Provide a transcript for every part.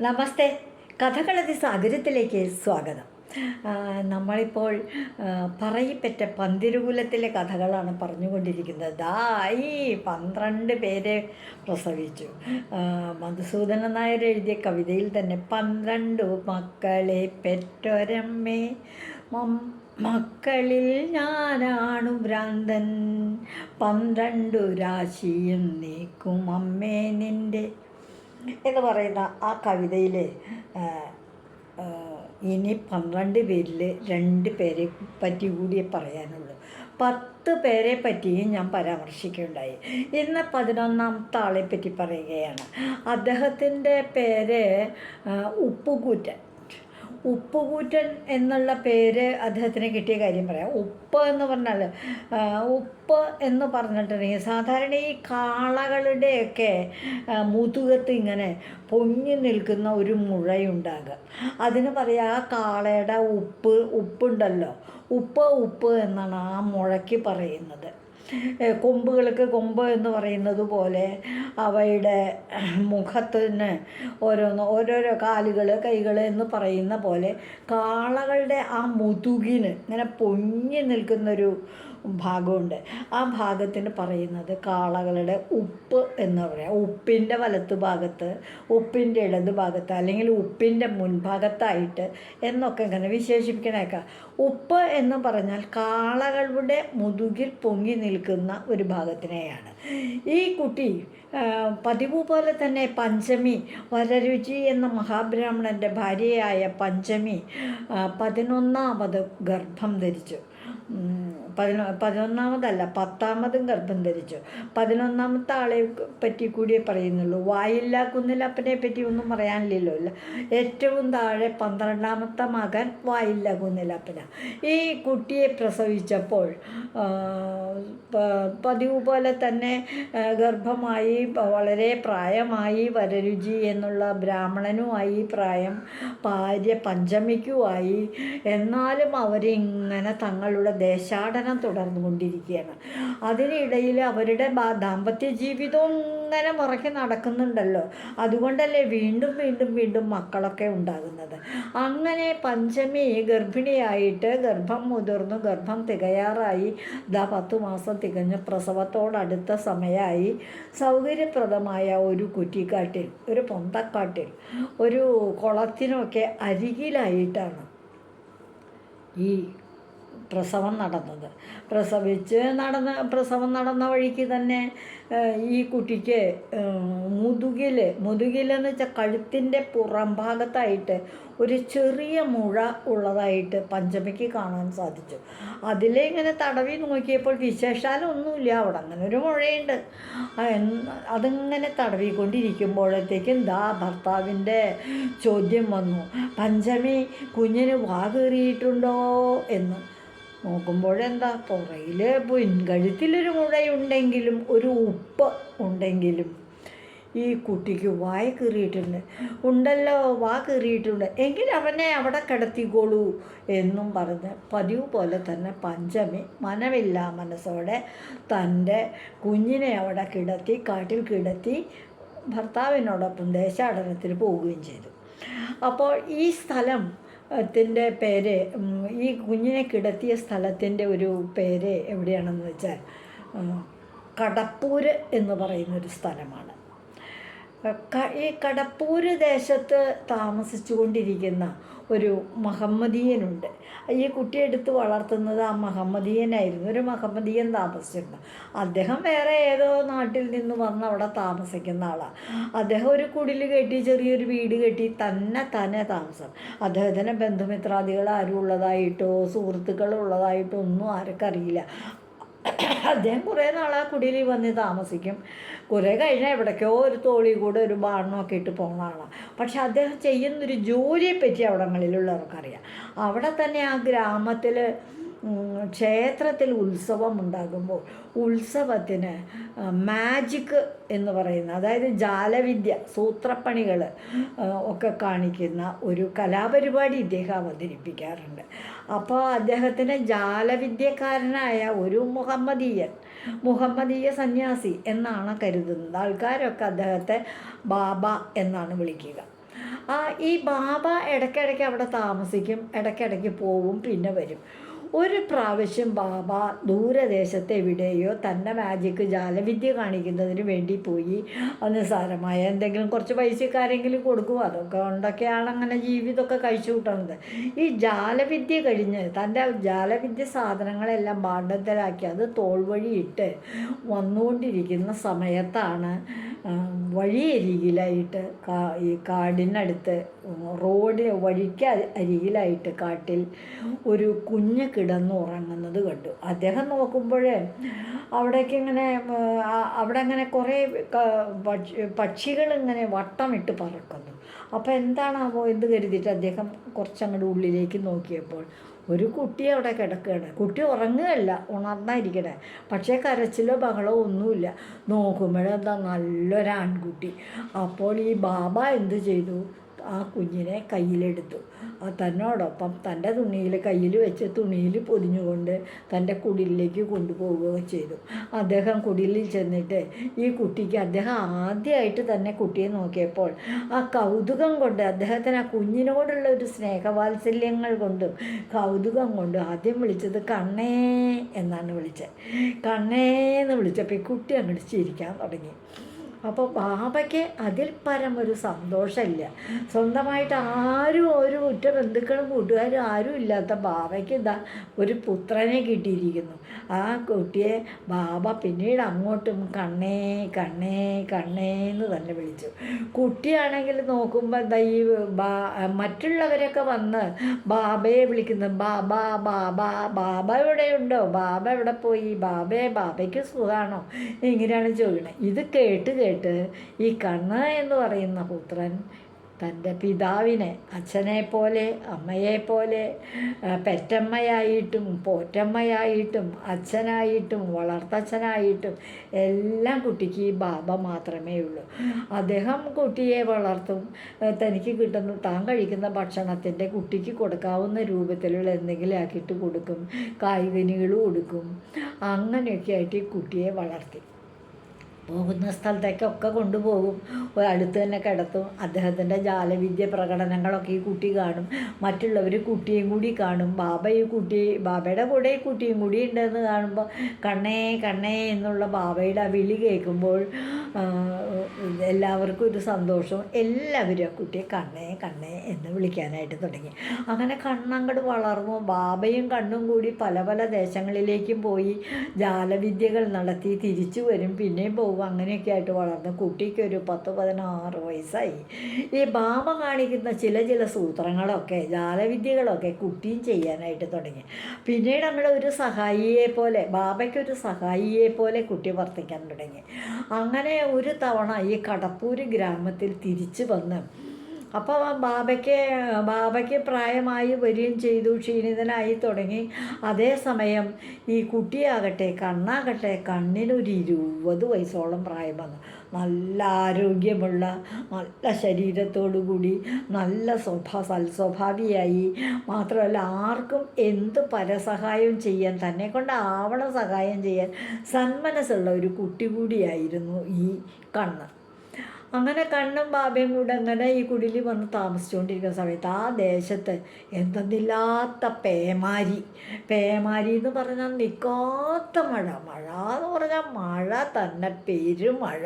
നമസ്തേ. കഥകളതി സാഗരത്തിലേക്ക് സ്വാഗതം. നമ്മളിപ്പോൾ പറയിപ്പറ്റ പന്തിരുകുലത്തിലെ കഥകളാണ് പറഞ്ഞുകൊണ്ടിരിക്കുന്നത്. ദാ ഈ പന്ത്രണ്ട് പേരെ പ്രസവിച്ചു. മധുസൂദന നായർ എഴുതിയ കവിതയിൽ തന്നെ പന്ത്രണ്ടു മക്കളെ പെറ്റൊരമ്മേ. മക്കളിൽ ഞാനാണു ഭ്രാന്തൻ. പന്ത്രണ്ടു രാശിയും നീക്കും അമ്മേ നിന്റെ എന്ന് പറയുന്ന ആ കവിതയിൽ ഇനി പന്ത്രണ്ട് പേരിൽ രണ്ട് പേരെ പറ്റി കൂടിയേ പറയാനുള്ളൂ. പത്ത് പേരെ പറ്റിയും ഞാൻ പരാമർശിക്കുകയുണ്ടായി. ഇന്ന് പതിനൊന്നാമത്തെ ആളെ പറ്റി പറയുകയാണ്. അദ്ദേഹത്തിന്റെ പേര് ഉപ്പുകൂറ്റൻ. ഉപ്പുകൂറ്റൻ എന്നുള്ള പേര് അദ്ദേഹത്തിന് കിട്ടിയ കാര്യം പറയാം. ഉപ്പ് എന്ന് പറഞ്ഞാൽ ഉപ്പ് എന്ന് പറഞ്ഞിട്ടുണ്ടെങ്കിൽ സാധാരണ ഈ കാളകളുടെയൊക്കെ മുതുകത്ത് ഇങ്ങനെ പൊങ്ങി നിൽക്കുന്ന ഒരു മുഴയുണ്ടാകുക. അതിന് പറയാം ആ കാളയുടെ ഉപ്പ് ഉപ്പുണ്ടല്ലോ. ഉപ്പ് ഉപ്പ് എന്നാണ് ആ മുഴയ്ക്ക് പറയുന്നത്. കൊമ്പുകൾക്ക് കൊമ്പ് എന്ന് പറയുന്നത് പോലെ അവയുടെ മുഖത്തിന് ഓരോന്ന് ഓരോരോ കാലുകൾ കൈകൾ എന്ന് പറയുന്ന പോലെ കാളകളുടെ ആ മുതുകിന് ഇങ്ങനെ പൊങ്ങി നിൽക്കുന്നൊരു ഭാഗമുണ്ട്. ആ ഭാഗത്തിന് പറയുന്നത് കാളകളുടെ ഉപ്പ് എന്ന് പറയാം. ഉപ്പിന്റെ വലത്ത് ഭാഗത്ത് ഉപ്പിന്റെ ഇടത് ഭാഗത്ത് അല്ലെങ്കിൽ ഉപ്പിന്റെ മുൻഭാഗത്തായിട്ട് എന്നൊക്കെ ഇങ്ങനെ വിശേഷിപ്പിക്കണേക്കാം. ഉപ്പ് എന്ന് പറഞ്ഞാൽ കാളകളുടെ മുതുകിൽ പൊങ്ങി നിൽക്കുന്ന ഒരു ഭാഗത്തിനെയാണ്. ഈ കുട്ടി പതിവ് പോലെ തന്നെ പഞ്ചമി വരരുചി എന്ന മഹാബ്രാഹ്മണന്റെ ഭാര്യയായ പഞ്ചമി പതിനൊന്നാമത് ഗർഭം ധരിച്ചു. പതിനൊ പതിനൊന്നാമതല്ല പത്താമതും ഗർഭം ധരിച്ചു. പതിനൊന്നാമത്തെ ആളെ പറ്റി കൂടിയേ പറയുന്നുള്ളൂ. വായില്ല കുന്നിലപ്പനെ പറ്റി ഒന്നും പറയാനില്ലല്ലോ. അല്ല ഏറ്റവും താഴെ പന്ത്രണ്ടാമത്തെ മകൻ വായില്ല കുന്നിലപ്പന ഈ കുട്ടിയെ പ്രസവിച്ചപ്പോൾ പതിവ് പോലെ തന്നെ ഗർഭമായി വളരെ പ്രായമായി വരരുചി എന്നുള്ള ബ്രാഹ്മണനുമായി പ്രായം ഭാര്യ പഞ്ചമിക്കുമായി എന്നാലും അവരിങ്ങനെ തങ്ങളുടെ ദേശാടനം തുടർന്നുകൊണ്ടിരിക്കുകയാണ്. അതിനിടയിൽ അവരുടെ ദാമ്പത്യ ജീവിതവും ഇങ്ങനെ മുറയ്ക്ക് നടക്കുന്നുണ്ടല്ലോ. അതുകൊണ്ടല്ലേ വീണ്ടും വീണ്ടും വീണ്ടും മക്കളൊക്കെ ഉണ്ടാകുന്നത്. അങ്ങനെ പഞ്ചമി ഗർഭിണിയായിട്ട് ഗർഭം മുതിർന്നു ഗർഭം തികയാറായി. ദാ പത്ത് മാസം തികഞ്ഞ് പ്രസവത്തോടടുത്ത സമയമായി. സൗകര്യപ്രദമായ ഒരു കുറ്റിക്കാട്ടിൽ ഒരു പൊന്തക്കാട്ടിൽ ഒരു കുളത്തിനൊക്കെ അരികിലായിട്ടാണ് ഈ പ്രസവം നടന്നത്. പ്രസവിച്ച് നടന്ന പ്രസവം നടന്ന വഴിക്ക് തന്നെ ഈ കുട്ടിക്ക് മുതുകിൽ മുതുകിലെന്ന് വെച്ചാൽ കഴുത്തിന്റെ പുറം ഭാഗത്തായിട്ട് ഒരു ചെറിയ മുഴ ഉള്ളതായിട്ട് പഞ്ചമിക്ക് കാണാൻ സാധിച്ചു. അതിലെ ഇങ്ങനെ തടവി നോക്കിയപ്പോൾ വിശേഷാലൊന്നുമില്ല. അവിടെ അങ്ങനെ ഒരു മുഴയുണ്ട്. അതിങ്ങനെ തടവിക്കൊണ്ടിരിക്കുമ്പോഴത്തേക്കും ദാ ഭർത്താവിന്റെ ചോദ്യം വന്നു. പഞ്ചമി കുഞ്ഞിന് വാ കീറിയിട്ടുണ്ടോ എന്ന്. നോക്കുമ്പോഴെന്താ പുറയിൽ പിൻകഴുത്തിലൊരു മുഴയുണ്ടെങ്കിലും ഒരു ഉപ്പ് ഉണ്ടെങ്കിലും ഈ കുട്ടിക്ക് വായ കീറിയിട്ടുണ്ട്. ഉണ്ടല്ലോ വാ കീറിയിട്ടുണ്ട്. എങ്കിൽ അവനെ അവിടെ കിടത്തിക്കോളൂ എന്നും പറഞ്ഞ് പതിവ് പോലെ തന്നെ പഞ്ചമി മനമില്ല മനസ്സോടെ തന്റെ കുഞ്ഞിനെ അവിടെ കിടത്തി കാട്ടിൽ കിടത്തി ഭർത്താവിനോടൊപ്പം ദേശാടനത്തിന് പോവുകയും ചെയ്തു. അപ്പോൾ ഈ സ്ഥലം ത്തിന്റെ പേര് ഈ കുഞ്ഞിനെ കിടത്തിയ സ്ഥലത്തിന്റെ ഒരു പേര് എവിടെയാണെന്ന് വെച്ചാൽ കടപ്പൂര് എന്ന് പറയുന്നൊരു സ്ഥലമാണ്. ഈ കടപ്പൂര് ദേശത്ത് താമസിച്ചു കൊണ്ടിരിക്കുന്ന ഒരു മഹമ്മദീയനുണ്ട്. ഈ കുട്ടിയെ എടുത്ത് വളർത്തുന്നത് ആ മഹമ്മദീയനായിരുന്നു. ഒരു മഹമ്മദീയൻ താമസിച്ചിരുന്നു. അദ്ദേഹം വേറെ ഏതോ നാട്ടിൽ നിന്ന് വന്ന് അവിടെ താമസിക്കുന്ന ആളാണ് അദ്ദേഹം ഒരു കുടിൽ കെട്ടി ചെറിയൊരു വീട് കെട്ടി തന്നെ തന്നെ താമസം. അദ്ദേഹത്തിന് ബന്ധുമിത്രാദികൾ ആരും ഉള്ളതായിട്ടോ സുഹൃത്തുക്കൾ ഉള്ളതായിട്ടോ ഒന്നും ആർക്കറിയില്ല. അദ്ദേഹം കുറേ നാൾ ആ കുടിയിൽ വന്ന് താമസിക്കും. കുറേ കഴിഞ്ഞാൽ എവിടേക്കോ ഒരു തോളി കൂടെ ഒരു ബാണമൊക്കെ ഇട്ട് പോകുന്ന ആളാണ് പക്ഷെ അദ്ദേഹം ചെയ്യുന്നൊരു ജോലിയെപ്പറ്റി അവിടങ്ങളിലുള്ളവർക്കറിയാം. അവിടെ തന്നെ ആ ഗ്രാമത്തിൽ ക്ഷേത്രത്തിൽ ഉത്സവം ഉണ്ടാകുമ്പോൾ ഉത്സവത്തിന് മാജിക്ക് എന്ന് പറയുന്ന അതായത് ജാലവിദ്യ സൂത്രപ്പണികൾ ഒക്കെ കാണിക്കുന്ന ഒരു കലാപരിപാടി ഇദ്ദേഹം അവതരിപ്പിക്കാറുണ്ട്. അപ്പോൾ അദ്ദേഹത്തിന് ജാലവിദ്യക്കാരനായ ഒരു മുഹമ്മദീയൻ മുഹമ്മദീയ സന്യാസി എന്നാണ് കരുതുന്നത്. ആൾക്കാരൊക്കെ അദ്ദേഹത്തെ ബാബ എന്നാണ് വിളിക്കുക. ഈ ബാബ ഇടയ്ക്കിടയ്ക്ക് അവിടെ താമസിക്കും ഇടയ്ക്കിടയ്ക്ക് പോവും പിന്നെ വരും. ഒരു പ്രാവശ്യം ബാബ ദൂരദേശത്ത് എവിടെയോ തന്റെ മാജിക്ക് ജാലവിദ്യ കാണിക്കുന്നതിന് വേണ്ടി പോയി. നിസ്സാരമായ എന്തെങ്കിലും കുറച്ച് പൈസക്കാരെങ്കിലും കൊടുക്കും. അതൊക്കെ കൊണ്ടൊക്കെയാണ് അങ്ങനെ ജീവിതമൊക്കെ കഴിച്ചു കൂട്ടണത് ഈ ജാലവിദ്യ കഴിഞ്ഞ് തന്റെ ജാലവിദ്യ സാധനങ്ങളെല്ലാം ഭാണ്ഡത്തിലാക്കി അത് തോൾ വഴിയിട്ട് വന്നുകൊണ്ടിരിക്കുന്ന സമയത്താണ് വഴിയരികിലായിട്ട് ഈ കാടിനടുത്ത് റോഡ് വഴിക്ക് അരിയിലായിട്ട് കാട്ടിൽ ഒരു കുഞ്ഞ് കിടന്ന് ഉറങ്ങുന്നത് കണ്ടു. അദ്ദേഹം നോക്കുമ്പോൾ അവിടേക്ക് ഇങ്ങനെ അവിടെ അങ്ങനെ കുറേ പക്ഷികൾ ഇങ്ങനെ വട്ടമിട്ട് പറക്കുന്നു. അപ്പോൾ എന്താണാവോ എന്ന് കരുതിയിട്ട് അദ്ദേഹം കുറച്ചങ്ങോട്ട് ഉള്ളിലേക്ക് നോക്കിയപ്പോൾ ഒരു കുട്ടി അവിടെ കിടക്കുകയാണ്. കുട്ടി ഉറങ്ങുകയല്ല ഉണർന്നായിരിക്കണേ. പക്ഷേ കരച്ചിലോ ബഹളോ ഒന്നുമില്ല. നോക്കുമ്പോഴെന്താ നല്ലൊരാൺകുട്ടി. അപ്പോൾ ഈ ബാബ എന്ത് ചെയ്തു? ആ കുഞ്ഞിനെ കയ്യിലെടുത്തു. ആ തന്നോടൊപ്പം തന്റെ തുണിയിൽ കയ്യിൽ വെച്ച് തുണിയിൽ പൊതിഞ്ഞുകൊണ്ട് തന്റെ കുടിലേക്ക് കൊണ്ടുപോവുകയോ ചെയ്തു. അദ്ദേഹം കുടിലിൽ ചെന്നിട്ട് ഈ കുട്ടിക്ക് അദ്ദേഹം ആദ്യമായിട്ട് തന്നെ കുട്ടിയെ നോക്കിയപ്പോൾ ആ കൗതുകം കൊണ്ട് അദ്ദേഹത്തിന് ആ കുഞ്ഞിനോടുള്ള ഒരു സ്നേഹവാത്സല്യങ്ങൾ കൊണ്ടും കൗതുകം കൊണ്ടും ആദ്യം വിളിച്ചത് കണ്ണേ എന്നാണ് വിളിച്ചത്. കണ്ണേ എന്ന് വിളിച്ചപ്പോൾ ഈ കുട്ടി അങ്ങോട്ട് ചിരിക്കാൻ തുടങ്ങി. അപ്പോൾ ബാബയ്ക്ക് അതിൽ പരം ഒരു സന്തോഷമില്ല. സ്വന്തമായിട്ട് ആരും ഒരു ഉറ്റ ബന്ധുക്കളും കൂട്ടുകാരും ആരും ഇല്ലാത്ത ബാബയ്ക്ക് ഇതാ ഒരു പുത്രനെ കിട്ടിയിരിക്കുന്നു. ആ കുട്ടിയെ ബാബ പിന്നീട് അങ്ങോട്ടും കണ്ണേ കണ്ണേ കണ്ണേ എന്ന് തന്നെ വിളിച്ചു. കുട്ടിയാണെങ്കിൽ നോക്കുമ്പോൾ ദൈ ഈ മറ്റുള്ളവരൊക്കെ വന്ന് ബാബയെ വിളിക്കുന്നു. ബാബ ബാബ ബാബ എവിടെയുണ്ടോ? ബാബ എവിടെ പോയി? ബാബയെ ബാബയ്ക്ക് സുഖമാണോ ഇങ്ങനെയാണ് ചോദിക്കുന്നത് ഇത് കേട്ട് കേട്ട് ഈ കണ്ണ് എന്ന് പറയുന്ന പുത്രൻ തന്റെ പിതാവിനെ അച്ഛനെ പോലെ അമ്മയെ പോലെ പെറ്റമ്മയായിട്ടും പോറ്റമ്മയായിട്ടും അച്ഛനായിട്ടും വളർത്തച്ഛനായിട്ടും എല്ലാം കുട്ടിക്ക് ഈ ബാബ മാത്രമേ ഉള്ളൂ. അദ്ദേഹം കുട്ടിയെ വളർത്തും. തനിക്ക് കിട്ടുന്ന താൻ കഴിക്കുന്ന ഭക്ഷണത്തിന്റെ കുട്ടിക്ക് കൊടുക്കാവുന്ന രൂപത്തിലുള്ള എന്തെങ്കിലും ആക്കിയിട്ട് കൊടുക്കും. കായ്കനികൾ കൊടുക്കും. അങ്ങനെയൊക്കെ ആയിട്ട് ഈ കുട്ടിയെ വളർത്തി. പോകുന്ന സ്ഥലത്തേക്കൊക്കെ കൊണ്ടുപോകും. അടുത്ത് തന്നെ കിടത്തും. അദ്ദേഹത്തിന്റെ ജാലവിദ്യ പ്രകടനങ്ങളൊക്കെ ഈ കുട്ടി കാണും. മറ്റുള്ളവർ കുട്ടിയും കൂടി കാണും. ബാബ ഈ കുട്ടി ബാബയുടെ കൂടെ ഈ കുട്ടിയും കൂടി ഉണ്ടെന്ന് കാണുമ്പോൾ കണ്ണേ കണ്ണേ എന്നുള്ള ബാബയുടെ ആ വിളി കേൾക്കുമ്പോൾ എല്ലാവർക്കും ഒരു സന്തോഷം എല്ലാവരും ആ കുട്ടിയെ കണ്ണേ കണ്ണേ എന്ന് വിളിക്കാനായിട്ട് തുടങ്ങി. അങ്ങനെ കണ്ണങ്ങട് വളർന്നു. ബാബയും കണ്ണും കൂടി പല പല ദേശങ്ങളിലേക്കും പോയി. ജാലവിദ്യകൾ നടത്തി തിരിച്ചു വരും. പിന്നെയും പോകും. അങ്ങനെയൊക്കെ ആയിട്ട് വളർന്നു. കുട്ടിക്ക് ഒരു പത്ത് പതിനാറ് വയസ്സായി. ഈ ബാബ കാണിക്കുന്ന ചില ചില സൂത്രങ്ങളൊക്കെ ജാലവിദ്യകളൊക്കെ കുട്ടിയും ചെയ്യാനായിട്ട് തുടങ്ങി. പിന്നീട് നമ്മൾ ഒരു സഹായിയെ പോലെ ബാബയ്ക്കൊരു സഹായിയെ പോലെ കുട്ടി വർത്തിക്കാൻ തുടങ്ങി. അങ്ങനെ ഒരു തവണ ഈ കടപ്പൂര് ഗ്രാമത്തിൽ തിരിച്ചു വന്ന് അപ്പോൾ ബാബയ്ക്ക് ബാബയ്ക്ക് പ്രായമായി വരികയും ചെയ്തു ക്ഷീണിതനായി തുടങ്ങി. അതേസമയം ഈ കുട്ടിയാകട്ടെ കണ്ണാകട്ടെ കണ്ണിനൊരു ഇരുപത് വയസ്സോളം പ്രായം വന്നു. നല്ല ആരോഗ്യമുള്ള നല്ല ശരീരത്തോടു കൂടി നല്ല സ്വഭാ സൽസ്വഭാവിയായി. മാത്രമല്ല ആർക്കും എന്ത് പരസഹായം ചെയ്യാൻ തന്നെ കൊണ്ട് ആവണ സഹായം ചെയ്യാൻ സന്മനസ്സുള്ള ഒരു കുട്ടി കൂടിയായിരുന്നു ഈ കണ്ണ്. അങ്ങനെ കണ്ണും ബാബയും കൂടെ അങ്ങനെ ഈ കുടിലിൽ വന്ന് താമസിച്ചുകൊണ്ടിരിക്കുന്ന സമയത്ത് ആ ദേശത്ത് എന്തെന്നില്ലാത്ത പേമാരി. പേമാരി എന്ന് പറഞ്ഞാൽ നിൽക്കാത്ത മഴ. മഴ എന്ന് പറഞ്ഞാൽ മഴ തന്നെ പെരുമഴ.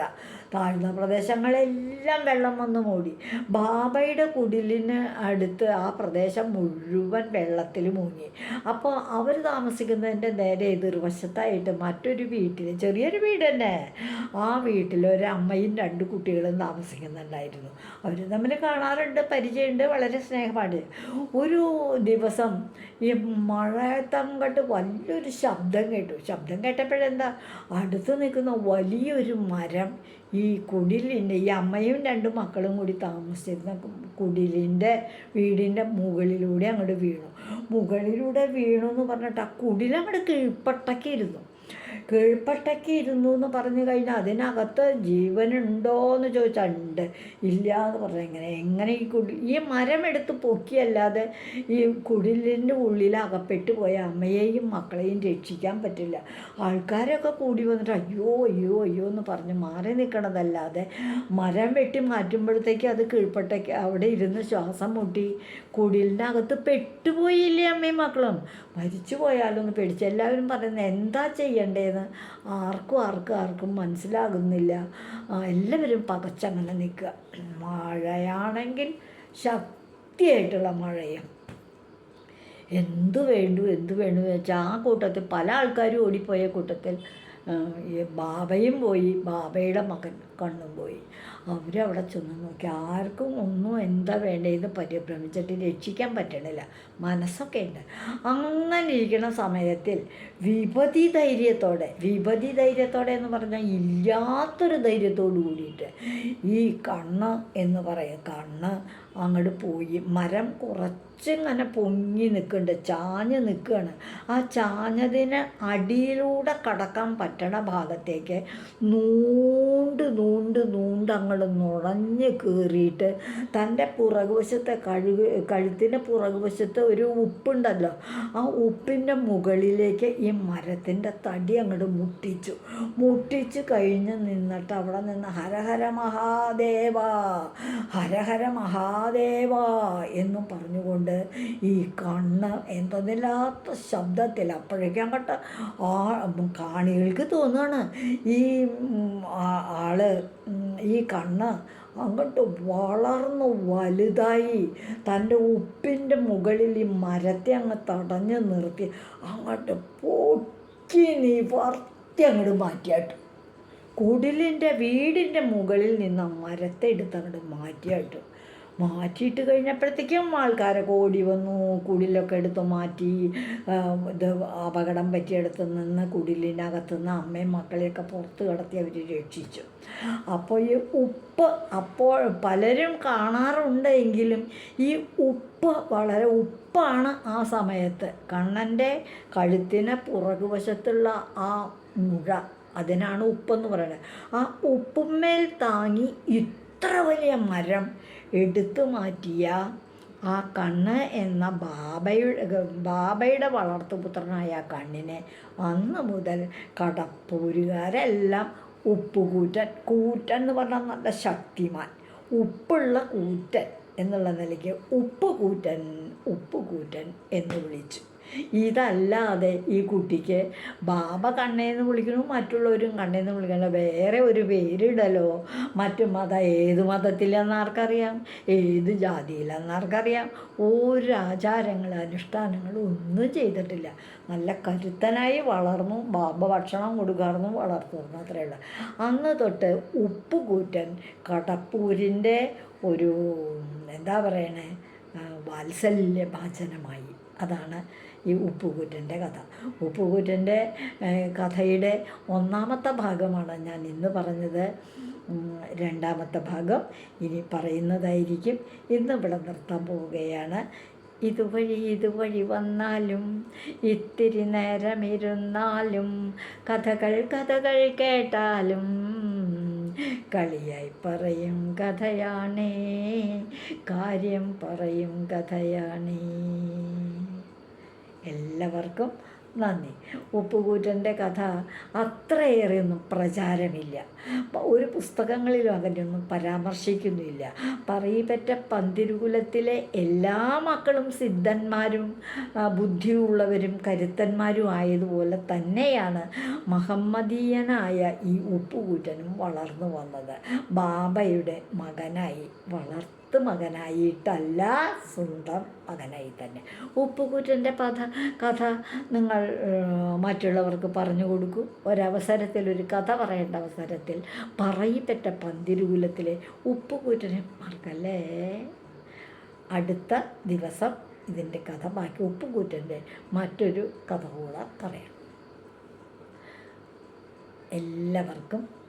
താഴ്ന്ന പ്രദേശങ്ങളെല്ലാം വെള്ളം വന്ന് മൂടി. ബാബയുടെ കുടിലിന് അടുത്ത് ആ പ്രദേശം മുഴുവൻ വെള്ളത്തിൽ മുങ്ങി. അപ്പോൾ അവർ താമസിക്കുന്നതിന്റെ നേരെ എതിർവശത്തായിട്ട് മറ്റൊരു വീട്ടിൽ ചെറിയൊരു വീട് തന്നെ. ആ വീട്ടിൽ ഒരു അമ്മയും രണ്ട് കുട്ടികളും താമസിക്കുന്നുണ്ടായിരുന്നു. അവർ തമ്മിൽ കാണാറുണ്ട് പരിചയമുണ്ട് വളരെ സ്നേഹമാണ്. ഒരു ദിവസം ഈ മഴയത്തങ്ങോട്ട് വലിയൊരു ശബ്ദം കേട്ടു. ശബ്ദം കേട്ടപ്പോഴെന്താ? അടുത്ത് നിൽക്കുന്ന വലിയൊരു മരം ഈ കുടിലിന്റെ ഈ അമ്മയും രണ്ട് മക്കളും കൂടി താമസിച്ചിരുന്ന കുടിലിന്റെ വീടിന്റെ മുകളിലൂടെ അങ്ങോട്ട് വീണു. മുകളിലൂടെ വീണു എന്ന് പറഞ്ഞിട്ട് ആ കുടിലങ്ങോട്ട് കീഴ്പ്പട്ടക്കിരുന്നു കീഴ്പ്പട്ടയ്ക്ക് ഇരുന്നു എന്ന് പറഞ്ഞു കഴിഞ്ഞാൽ അതിനകത്ത് ജീവനുണ്ടോ എന്ന് ചോദിച്ചാൽ ഉണ്ട്. ഇല്ല എന്ന് പറഞ്ഞാൽ എങ്ങനെ എങ്ങനെ ഈ കുടി ഈ മരം എടുത്ത് പൊക്കിയല്ലാതെ ഈ കുടിലിന്റെ ഉള്ളിൽ അകപ്പെട്ടു പോയ അമ്മയെയും മക്കളെയും രക്ഷിക്കാൻ പറ്റില്ല. ആൾക്കാരൊക്കെ കൂടി വന്നിട്ട് അയ്യോ അയ്യോ അയ്യോ എന്ന് പറഞ്ഞ് മാറി നിൽക്കണതല്ലാതെ മരം വെട്ടി മാറ്റുമ്പോഴത്തേക്ക് അത് കീഴ്പ്പട്ടയ്ക്ക് അവിടെ ഇരുന്ന് ശ്വാസം മുട്ടി കുടിലിന്റെ അകത്ത് പെട്ടുപോയില്ലേ അമ്മയും മക്കളും? മരിച്ചു പോയാലൊന്ന് പേടിച്ച് എല്ലാവരും പറയുന്നത് എന്താ ചെയ്യണ്ടേന്ന്? ആർക്കും ആർക്കും ആർക്കും മനസ്സിലാകുന്നില്ല. എല്ലാവരും പകച്ചങ്ങനെ നിൽക്കുക. മഴയാണെങ്കിൽ ശക്തിയായിട്ടുള്ള മഴയും. എന്തു വേണ്ടു എന്തു വേണ്ടു എന്ന് വെച്ചാൽ ആ കൂട്ടത്തിൽ പല ആൾക്കാരും ഓടിപ്പോയ കൂട്ടത്തിൽ ഈ ബാബയും പോയി ബാബയുടെ മകൻ കണ്ണും പോയി. അവരവിടെ ചെന്ന് നോക്കി. ആർക്കും ഒന്നും എന്താ വേണ്ടതെന്ന് പരിഭ്രമിച്ചിട്ട് രക്ഷിക്കാൻ പറ്റണില്ല. മനസ്സൊക്കെ ഉണ്ട്. അങ്ങനെ ഇരിക്കുന്ന സമയത്തിൽ വിപതി ധൈര്യത്തോടെ വിപതി ധൈര്യത്തോടെ എന്ന് പറഞ്ഞാൽ ഇല്ലാത്തൊരു ധൈര്യത്തോടു കൂടിയിട്ട് ഈ കണ്ണ് എന്ന് പറയും. കണ്ണ് അങ്ങോട്ട് പോയി. മരം കുറച്ചിങ്ങനെ പൊങ്ങി നിൽക്കുന്നുണ്ട്. ചാഞ്ഞ് നിൽക്കുകയാണ്. ആ ചാഞ്ഞതിന് അടിയിലൂടെ കടക്കാൻ പറ്റണ ഭാഗത്തേക്ക് നൂണ്ട് നൂണ്ട് നൂണ്ട് നുഴഞ്ഞ് കയറിയിട്ട് തന്റെ പുറകുവശത്തെ കഴുക് കഴുത്തിന്റെ പുറകുവശത്ത് ഒരു ഉപ്പുണ്ടല്ലോ. ആ ഉപ്പിന്റെ മുകളിലേക്ക് ഈ മരത്തിന്റെ തടി അങ്ങോട്ട് മുട്ടിച്ചു. മുട്ടിച്ച് കഴിഞ്ഞ് നിന്നിട്ട് അവിടെ നിന്ന് ഹരഹര മഹാദേവ ഹരഹര മഹാദേവ എന്നും പറഞ്ഞുകൊണ്ട് ഈ കണ്ണ് എന്തെന്നില്ലാത്ത ശബ്ദത്തിൽ അപ്പോഴേക്കും അങ്ങോട്ട് ആ കാണികൾക്ക് തോന്നുകയാണ് ഈ ആൾ ഈ കണ്ണ് അങ്ങോട്ട് വളർന്നു വലുതായി തന്റെ ഉപ്പിന്റെ മുകളിൽ ഈ മരത്തെ അങ്ങ് തടഞ്ഞു നിർത്തി അങ്ങോട്ട് പൊക്കി നിവർത്തി അങ്ങോട്ട് മാറ്റിയാട്ടു കുടിലിന്റെ വീടിന്റെ മുകളിൽ നിന്ന് മരത്തെ എടുത്ത് അങ്ങോട്ട് മാറ്റിയായിട്ട്. മാറ്റിയിട്ട് കഴിഞ്ഞപ്പോഴത്തേക്കും ആൾക്കാരെ കൂടി വന്നു കുടിലൊക്കെ എടുത്ത് മാറ്റി ഇത് അപകടം പറ്റിയെടുത്ത് നിന്ന് കുടിലിനകത്ത് നിന്ന് അമ്മയും മക്കളെയൊക്കെ പുറത്ത് കടത്തി അവർ രക്ഷിച്ചു. അപ്പോൾ ഈ ഉപ്പ് അപ്പോൾ പലരും കാണാറുണ്ടെങ്കിലും ഈ ഉപ്പ് വളരെ ഉപ്പാണ് ആ സമയത്ത്. കണ്ണന്റെ കഴുത്തിന് പുറകുവശത്തുള്ള ആ മുഴ അതിനാണ് ഉപ്പെന്ന് പറയുന്നത്. ആ ഉപ്പുമേൽ താങ്ങി വലിയ മരം എടുത്തു മാറ്റിയ? ആ കണ്ണ് എന്ന ബാബയുടെ ബാബയുടെ വളർത്തുപുത്രനായ കണ്ണിനെ അന്ന് മുതൽ കടപ്പൂരുകാരെല്ലാം ഉപ്പുകൂറ്റൻ കൂറ്റൻ എന്ന് പറഞ്ഞാൽ നല്ല ശക്തിമാൻ ഉപ്പുള്ള കൂറ്റൻ എന്നുള്ള നിലയ്ക്ക് ഉപ്പുകൂറ്റൻ ഉപ്പുകൂറ്റൻ എന്ന് വിളിച്ചു. ഇതല്ലാതെ ഈ കുട്ടിക്ക് ബാബ കണ്ണേന്ന് വിളിക്കണു മറ്റുള്ളവരും കണ്ണേന്ന് വിളിക്കണ വേറെ ഒരു പേരിടലോ? മറ്റു മതം ഏത് മതത്തിലെന്ന് ആർക്കറിയാം? ഏത് ജാതിയിലെന്ന് ആർക്കറിയാം? ഒരു ആചാരങ്ങൾ അനുഷ്ഠാനങ്ങളും ഒന്നും ചെയ്തിട്ടില്ല. നല്ല കരുത്തനായി വളർന്നു ബാബ ഭക്ഷണം കൊടുക്കാറുന്നു വളർത്തുന്നു അത്രയേ ഉള്ളൂ. അന്ന് തൊട്ട് ഉപ്പുകൂറ്റൻ കടപ്പൂരിന്റെ ഒരു എന്താ പറയണേ വാത്സല്യ ഭാചനമായി അതാണ് ഈ ഉപ്പുകൂറ്റന്റെ കഥ. ഉപ്പുകൂറ്റന്റെ കഥയുടെ ഒന്നാമത്തെ ഭാഗമാണ് ഞാൻ ഇന്ന് പറഞ്ഞത്. രണ്ടാമത്തെ ഭാഗം ഇനി പറയുന്നതായിരിക്കും. ഇന്ന് ഇവിടെ നിർത്താൻ പോവുകയാണ്. ഇതുവഴി ഇതുവഴി വന്നാലും ഇത്തിരി നേരമിരുന്നാലും കഥകൾ കഥകൾ കേട്ടാലും കളിയായി പറയും കഥയാണേ കാര്യം പറയും കഥയാണേ. എല്ലാവർക്കും നന്ദി. ഉപ്പുകൂറ്റന്റെ കഥ അത്രയേറെയൊന്നും പ്രചാരമില്ല. ഒരു പുസ്തകങ്ങളിലും അതിനൊന്നും പരാമർശിക്കുന്നില്ല. പറയിപ്പറ്റ പന്തിരുകുലത്തിലെ എല്ലാ മക്കളും സിദ്ധന്മാരും ബുദ്ധിയുള്ളവരും കരുത്തന്മാരും ആയതുപോലെ തന്നെയാണ് മഹമ്മദീയനായ ഈ ഉപ്പുകൂറ്റനും വളർന്നു വന്നത്. ബാബയുടെ മകനായി വളർത്തു മകനായിട്ടല്ല സ്വന്തം മകനായി തന്നെ. ഉപ്പുകൂറ്റന്റെ കഥ കഥ നിങ്ങൾ മറ്റുള്ളവർക്ക് പറഞ്ഞു കൊടുക്കൂ. ഒരവസരത്തിൽ ഒരു കഥ പറയേണ്ട അവസരത്തിൽ പറയിപ്പെട്ട പന്തിരുകുലത്തിലെ ഉപ്പുകൂറ്റനെ മറക്കല്ലേ അടുത്ത ദിവസം ഇതിന്റെ കഥ ബാക്കി. ഉപ്പുകൂറ്റന്റെ മറ്റൊരു കഥ കൂടെ പറയാം. എല്ലാവർക്കും